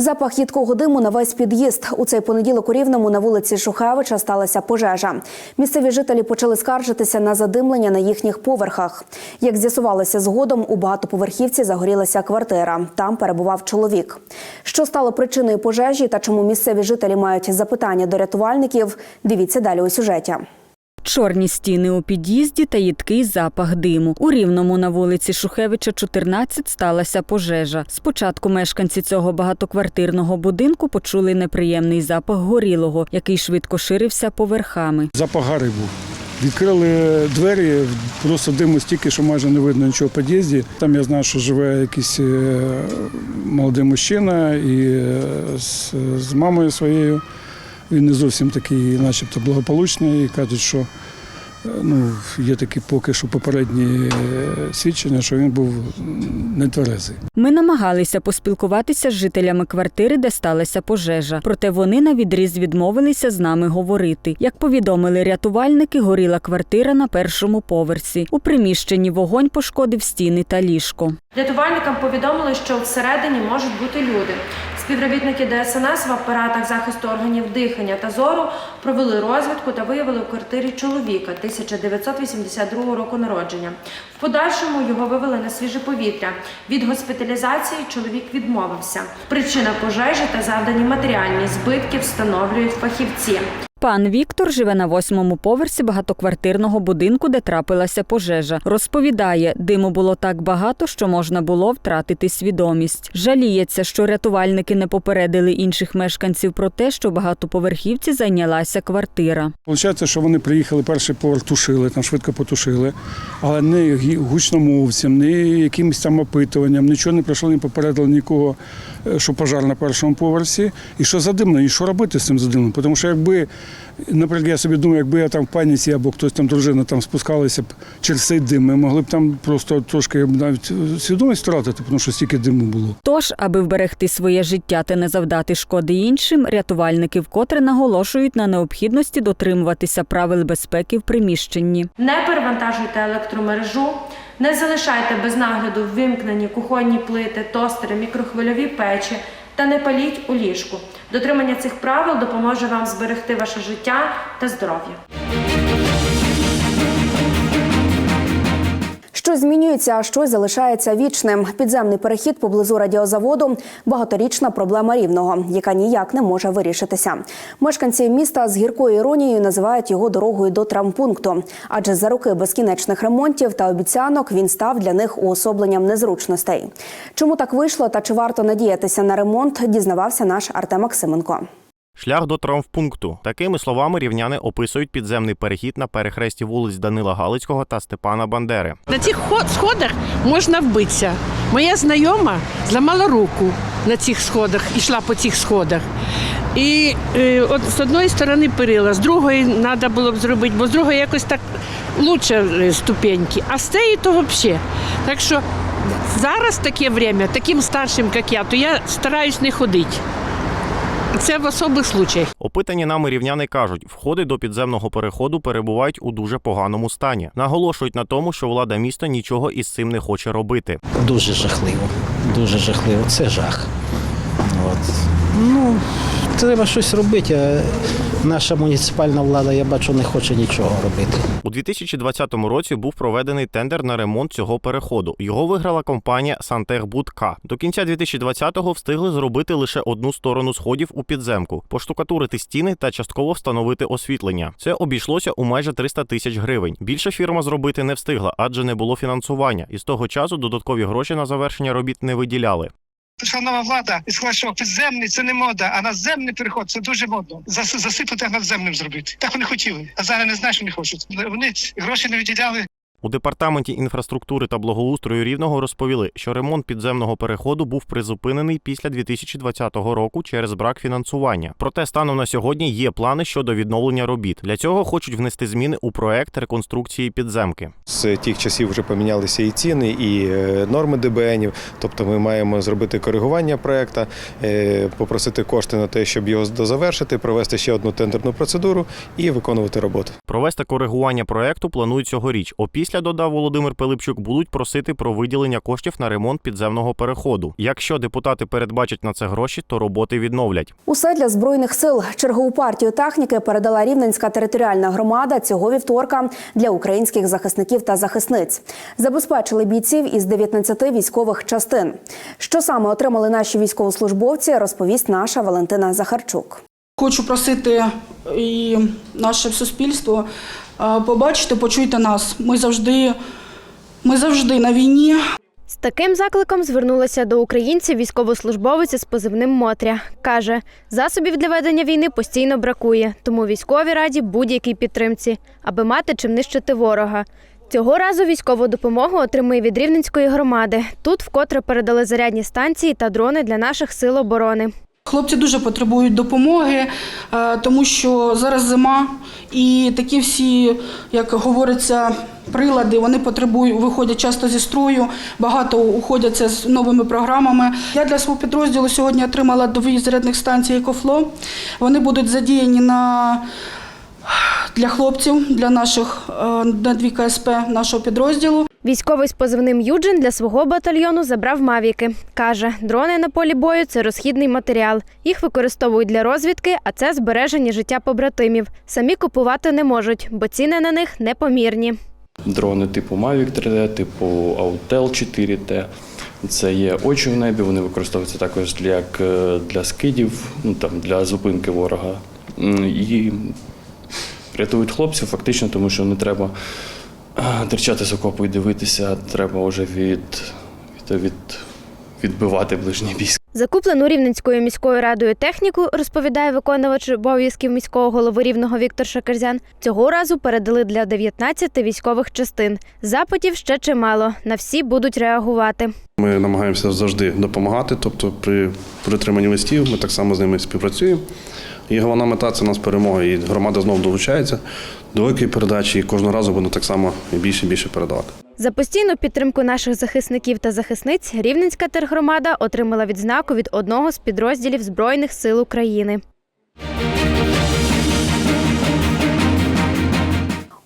Запах їдкого диму на весь під'їзд. У цей понеділок у Рівному на вулиці Шухевича сталася пожежа. Місцеві жителі почали скаржитися на задимлення на їхніх поверхах. Як з'ясувалося згодом, у багатоповерхівці загорілася квартира. Там перебував чоловік. Що стало причиною пожежі та чому місцеві жителі мають запитання до рятувальників? Дивіться далі у сюжеті. Чорні стіни у під'їзді та їдкий запах диму. У Рівному на вулиці Шухевича, 14, сталася пожежа. Спочатку мешканці цього багатоквартирного будинку почули неприємний запах горілого, який швидко ширився поверхами. Запах гари був. Відкрили двері, просто диму стільки, що майже не видно нічого в під'їзді. Там я знаю, що живе якийсь е, молодий мужчина і е, з, з мамою своєю. Він не зовсім такий, начебто, благополучний, і кажуть, що е, ну, є такі поки що попередні е, свідчення, що він був нетверезий. Ми намагалися поспілкуватися з жителями квартири, де сталася пожежа. Проте вони на відріз відмовилися з нами говорити. Як повідомили рятувальники, горіла квартира на першому поверсі. У приміщенні вогонь пошкодив стіни та ліжко. Рятувальникам повідомили, що всередині можуть бути люди. Співробітники ДСНС в апаратах захисту органів дихання та зору провели розвідку та виявили у квартирі чоловіка 1982 року народження. В подальшому його вивели на свіже повітря. Від госпіталізації чоловік відмовився. Причина пожежі та завдані матеріальні збитки встановлюють фахівці. Пан Віктор живе на восьмому поверсі багатоквартирного будинку, де трапилася пожежа. Розповідає, диму було так багато, що можна було втратити свідомість. Жаліється, що рятувальники не попередили інших мешканців про те, що багатоповерхівці зайнялася квартира. Получається, що вони приїхали, перший поверх тушили, там швидко потушили, але не гучномовцям, не якимось там опитуванням, нічого не прийшло, не попередили нікого, що пожар на першому поверсі. І що задимно, і що робити з цим задимом? Тому що якби, наприклад, я собі думаю, якби я там в паніці або хтось там дружина там спускалася б через цей дим, ми могли б там просто трошки навіть е, свідомість втратити, тому що стільки диму було. Тож, аби вберегти своє життя та не завдати шкоди іншим, рятувальники вкотре наголошують на необхідності дотримуватися правил безпеки в приміщенні. Не перевантажуйте електромережу, не залишайте без нагляду вимкнені кухонні плити, тостери, мікрохвильові печі та не паліть у ліжку. Дотримання цих правил допоможе вам зберегти ваше життя та здоров'я. Змінюється, а щось залишається вічним. Підземний перехід поблизу радіозаводу багаторічна проблема рівного, яка ніяк не може вирішитися. Мешканці міста з гіркою іронією називають його дорогою до травмпункту, адже за роки безкінечних ремонтів та обіцянок він став для них уособленням незручностей. Чому так вийшло та чи варто надіятися на ремонт, дізнавався наш Артем Максименко. Шлях до травмпункту. Такими словами рівняни описують підземний перехід на перехресті вулиць Данила Галицького та Степана Бандери. На цих хо- сходах можна вбитися. Моя знайома зламала руку на цих сходах, ішла по цих сходах. І е, от з одної сторони перила, з другої треба було б зробити, бо з другої якось так лучше е, ступеньки, а з цієї то взагалі. Так що зараз таке время, таким старшим, як я, то я стараюсь не ходити. Це в особих случаях. Опитані нами рівняни кажуть, входи до підземного переходу перебувають у дуже поганому стані. Наголошують на тому, що влада міста нічого із цим не хоче робити. Дуже жахливо. Дуже жахливо. Це жах. От. Ну, треба щось робити. а Наша муніципальна влада, я бачу, не хоче нічого робити. У 2020 році був проведений тендер на ремонт цього переходу. Його виграла компанія Сантехбуд К. До кінця 2020-го встигли зробити лише одну сторону сходів у підземку, поштукатурити стіни та частково встановити освітлення. Це обійшлося у майже 300 тисяч гривень. Більше фірма зробити не встигла, адже не було фінансування. І з того часу додаткові гроші на завершення робіт не виділяли. Прийшла нова влада і сказала, що підземний це не мода, а наземний переход це дуже модно. Зас- засипати а надземним зробити. Так вони хотіли. А зараз не знаєш, що вони хочуть. Вони гроші не виділяли. У департаменті інфраструктури та благоустрою рівного розповіли, що ремонт підземного переходу був призупинений після 2020 року через брак фінансування. Проте станом на сьогодні є плани щодо відновлення робіт. Для цього хочуть внести зміни у проект реконструкції підземки. З тих часів вже помінялися і ціни, і е, норми ДБНів. Тобто ми маємо зробити коригування проекту, е, попросити кошти на те, щоб його дозавершити, провести ще одну тендерну процедуру і виконувати роботу. Провести коригування проекту планують цьогоріч. Опісля, додав Володимир Пилипчук, будуть просити про виділення коштів на ремонт підземного переходу. Якщо депутати передбачать на це гроші, то роботи відновлять. Усе для збройних сил. Чергову партію техніки передала Рівненська територіальна громада цього вівторка для українських захисників та захисниць. Забезпечили бійців із 19 військових частин. Що саме отримали наші військовослужбовці, розповість наша Валентина Захарчук. Хочу просити і наше суспільство е, побачити, почуйте нас. Ми завжди, ми завжди на війні. З таким закликом звернулася до українців військовослужбовець із позивним Мотря. Каже, засобів для ведення війни постійно бракує, тому військові раді будь-якій підтримці, аби мати чим нищити ворога. Цього разу військову допомогу отримує від Рівненської громади. Тут вкотре передали зарядні станції та дрони для наших сил оборони. Хлопці дуже потребують допомоги, е, тому що зараз зима, і такі всі, як говориться, прилади вони потребують, виходять часто зі строю, багато уходяться з новими програмами. Я для свого підрозділу сьогодні отримала дві зарядних станції «Екофло». Вони будуть задіяні на для хлопців, для наших е, на дві КСП нашого підрозділу. Військовий з позивним Юджин для свого батальйону забрав мавіки. Каже, дрони на полі бою це розхідний матеріал. Їх використовують для розвідки, а це збереження життя побратимів. Самі купувати не можуть, бо ціни на них непомірні. Дрони типу Mavic 3D, типу Autel 4T. Це є очі в небі, вони використовуються також для, як для скидів, ну, там, для зупинки ворога. І рятують хлопців фактично, тому що не треба е, терчати з окопу і дивитися, треба вже від, від, від, відбивати ближній бій. Закуплену Рівненською міською радою техніку, розповідає виконувач обов'язків міського голови Рівного Віктор Шакерзян, цього разу передали для 19 військових частин. Запитів ще чимало. На всі будуть реагувати. Ми намагаємося завжди допомагати, тобто при притриманні листів ми так само з ними співпрацюємо. І головна мета це у нас перемога. І громада знову долучається до великої передачі, і кожного разу буде так само більше і більше передавати. За постійну підтримку наших захисників та захисниць Рівненська тергромада отримала відзнаку від одного з підрозділів Збройних сил України.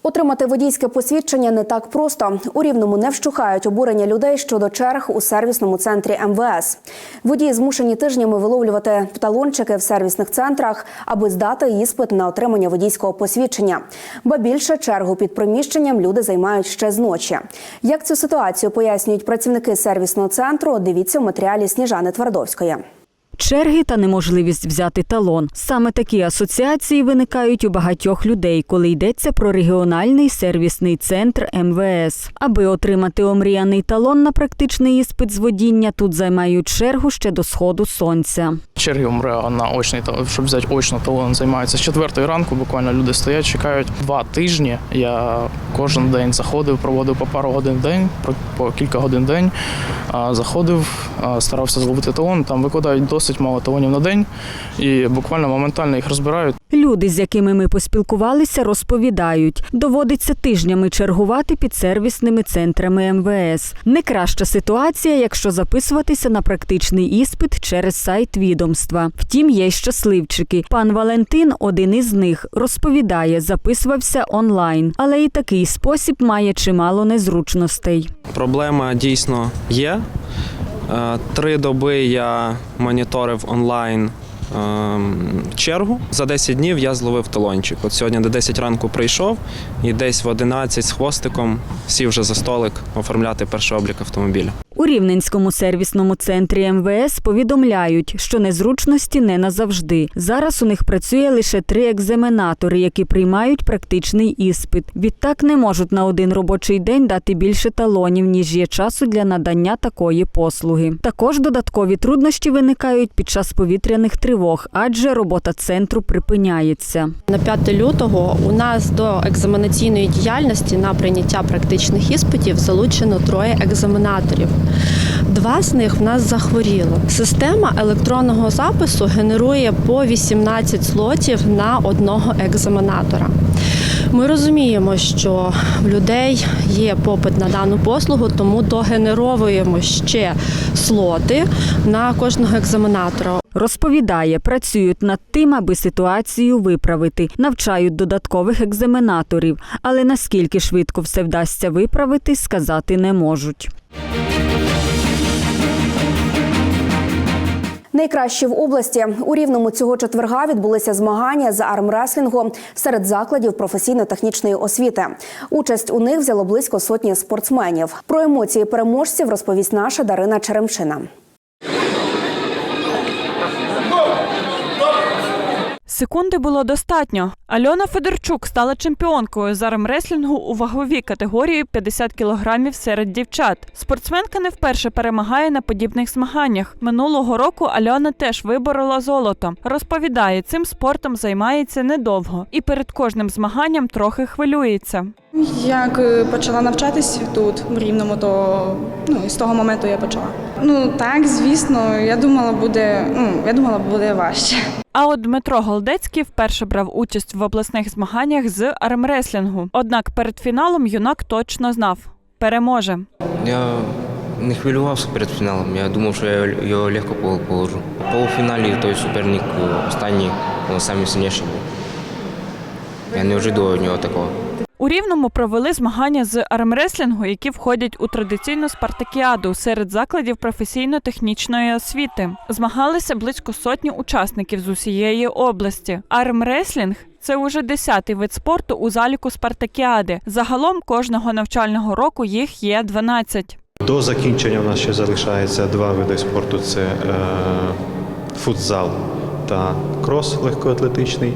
Отримати водійське посвідчення не так просто. У рівному не вщухають обурення людей щодо черг у сервісному центрі МВС. Водії змушені тижнями виловлювати талончики в сервісних центрах, аби здати іспит на отримання водійського посвідчення. Ба більше чергу під приміщенням люди займають ще з ночі. Як цю ситуацію пояснюють працівники сервісного центру? Дивіться в матеріалі Сніжани Твардовської. Черги та неможливість взяти талон. Саме такі асоціації виникають у багатьох людей, коли йдеться про регіональний сервісний центр МВС. Аби отримати омріяний талон на практичний іспит з водіння, тут займають чергу ще до сходу сонця. Черги МРЕА на очний щоб взяти очно талон, займаються з четвертої ранку. Буквально люди стоять, чекають два тижні. Я кожен день заходив, проводив по пару годин в день, по кілька годин в день. Заходив, старався зловити талон. Там викладають досить мало талонів на день, і буквально моментально їх розбирають. Люди, з якими ми поспілкувалися, розповідають, доводиться тижнями чергувати під сервісними центрами МВС. Не краща ситуація, якщо записуватися на практичний іспит через сайт відомства. Втім, є й щасливчики. Пан Валентин, один із них, розповідає, записувався онлайн, але і такий спосіб має чимало незручностей. Проблема дійсно є. Е, Три доби я моніторив онлайн ем, чергу. За 10 днів я зловив талончик. От сьогодні до 10 ранку прийшов і десь в 11 з хвостиком сів вже за столик оформляти перший облік автомобіля. У Рівненському сервісному центрі МВС повідомляють, що незручності не назавжди. Зараз у них працює лише три екзаменатори, які приймають практичний іспит. Відтак не можуть на один робочий день дати більше талонів, ніж є часу для надання такої послуги. Також додаткові труднощі виникають під час повітряних тривог, адже робота центру припиняється. На 5 лютого у нас до екзаменаційної діяльності на прийняття практичних іспитів залучено троє екзаменаторів. Два з них в нас захворіло. Система електронного запису генерує по 18 слотів на одного екзаменатора. Ми розуміємо, що в людей є попит на дану послугу, тому догенеровуємо ще слоти на кожного екзаменатора. Розповідає, працюють над тим, аби ситуацію виправити, навчають додаткових екзаменаторів, але наскільки швидко все вдасться виправити, сказати не можуть. Найкращі в області у рівному цього четверга відбулися змагання з армреслінгу серед закладів професійно-технічної освіти. Участь у них взяло близько сотні спортсменів. Про емоції переможців розповість наша Дарина Черемшина. Секунди було достатньо. Альона Федорчук стала чемпіонкою з армреслінгу у ваговій категорії 50 кілограмів серед дівчат. Спортсменка не вперше перемагає на подібних змаганнях. Минулого року Альона теж виборола золото. Розповідає, цим спортом займається недовго і перед кожним змаганням трохи хвилюється. Як е, почала навчатись тут, в Рівному, то ну, і з того моменту я почала. Ну так, звісно, я думала, буде, ну, я думала, буде важче. А от Дмитро Голдецький вперше брав участь в обласних змаганнях з армреслінгу. Однак перед фіналом юнак точно знав переможе. Я не хвилювався перед фіналом. Я думав, що я його легко положу. У полуфіналі той суперник е, останній, він самий сильніший був. Я не очікував від нього такого. У Рівному провели змагання з армреслінгу, які входять у традиційну спартакіаду серед закладів професійно-технічної освіти. Змагалися близько сотні учасників з усієї області. Армреслінг це уже десятий вид спорту у заліку спартакіади. Загалом кожного навчального року їх є 12. До закінчення у нас ще залишається два види спорту: це е, футзал та крос легкоатлетичний.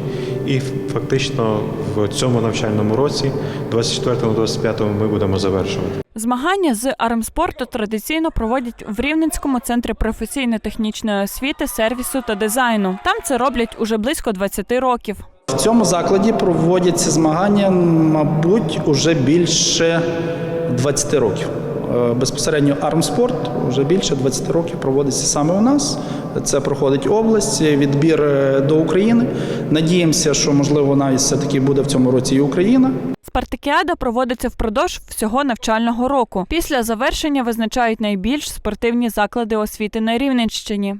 І фактично в цьому навчальному році, 24-25, ми будемо завершувати. Змагання з армспорту традиційно проводять в Рівненському центрі професійно-технічної освіти, сервісу та дизайну. Там це роблять уже близько 20 років. В цьому закладі проводяться змагання, мабуть, уже більше 20 років. Е, Безпосередньо армспорт вже більше 20 років проводиться саме у нас. Це проходить область, відбір е, до України. Надіємося, що можливо навіть все-таки буде в цьому році і Україна. Спартакіада проводиться впродовж всього навчального року. Після завершення визначають найбільш спортивні заклади освіти на Рівненщині.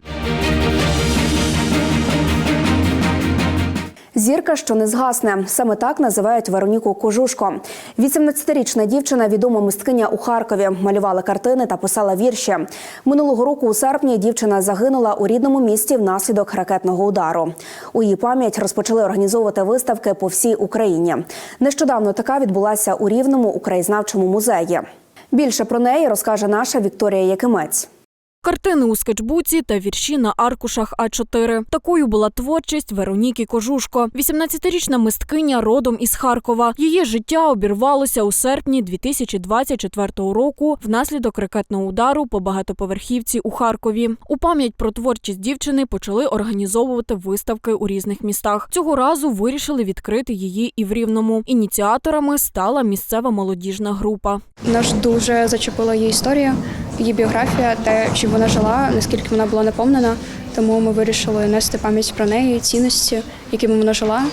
Зірка, що не згасне. Саме так називають Вероніку Кожушко. 18-річна дівчина, відома мисткиня у Харкові, малювала картини та писала вірші. Минулого року у серпні дівчина загинула у рідному місті внаслідок ракетного удару. У її пам'ять розпочали організовувати виставки по всій Україні. Нещодавно така відбулася у Рівному у краєзнавчому музеї. Більше про неї розкаже наша Вікторія Якимець. Картини у скетчбуці та вірші на аркушах А4. Такою була творчість Вероніки Кожушко. 18-річна мисткиня родом із Харкова. Її життя обірвалося у серпні 2024 року внаслідок ракетного удару по багатоповерхівці у Харкові. У пам'ять про творчість дівчини почали організовувати виставки у різних містах. Цього разу вирішили відкрити її і в Рівному. Ініціаторами стала місцева молодіжна група. Нас дуже зачепила її історія, її біографія, те, чим вона жила, наскільки вона була наповнена. Тому ми вирішили нести пам'ять про неї, цінності, якими вона жила,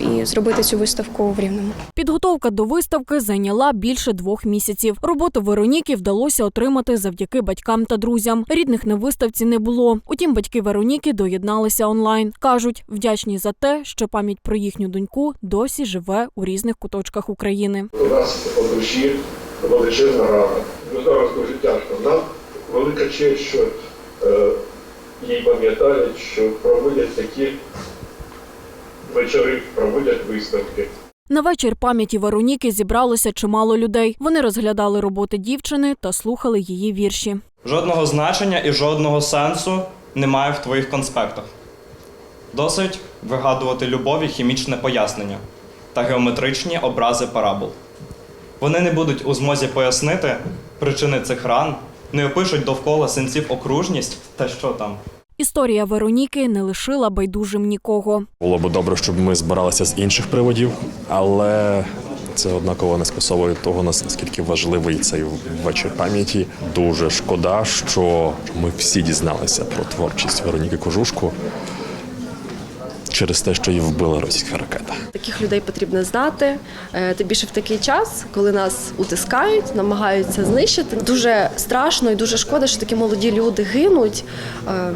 і зробити цю виставку в Рівному. Підготовка до виставки зайняла більше двох місяців. Роботу Вероніки вдалося отримати завдяки батькам та друзям. Рідних на виставці не було. Утім, батьки Вероніки доєдналися онлайн. кажуть, вдячні за те, що пам'ять про їхню доньку досі живе у різних куточках України. У нас по душі величезна рана. Ну, зараз дуже тяжко. Нам велика честь, що е, їй пам'ятають, що проводять такі вечори, проводять виставки. На вечір пам'яті Вероніки зібралося чимало людей. Вони розглядали роботи дівчини та слухали її вірші. Жодного значення і жодного сенсу немає в твоїх конспектах. Досить вигадувати любові хімічне пояснення та геометричні образи парабол. Вони не будуть у змозі пояснити причини цих ран, не опишуть довкола синців окружність та що там. Історія Вероніки не лишила байдужим нікого. Було б добре, щоб ми збиралися з інших приводів, але це однаково не скасовує того, наскільки важливий цей вечір пам'яті. Дуже шкода, що ми всі дізналися про творчість Вероніки Кожушко через те, що її вбила російська ракета. Таких людей потрібно знати. е, Тим більше в такий час, коли нас утискають, намагаються знищити. Дуже страшно і дуже шкода, що такі молоді люди гинуть, е,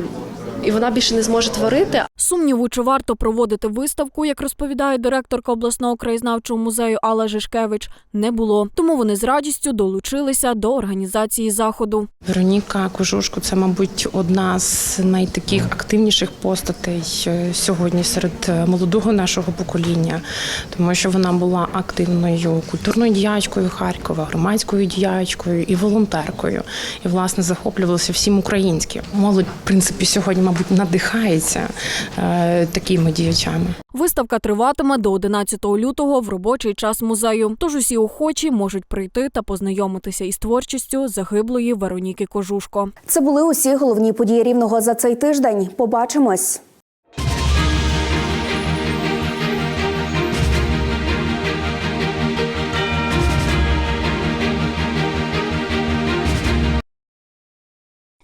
і вона більше не зможе творити. Сумніву, чи варто проводити виставку, як розповідає директорка обласного краєзнавчого музею Алла Жишкевич, не було. Тому вони з радістю долучилися до організації заходу. Вероніка Кожушко це, мабуть, одна з найтаких активніших постатей е, сьогодні серед е, молодого нашого покоління, тому що вона була активною культурною діячкою Харкова, громадською діячкою і волонтеркою. І власне захоплювалася всім українським. Молодь, в принципі, сьогодні, мабуть, надихається е, такими діячами. Виставка триватиме до 11 лютого в робочий час музею. Тож усі охочі можуть прийти та познайомитися із творчістю загиблої Вероніки Кожушко. Це були усі головні події рівного за цей тиждень. Побачимось.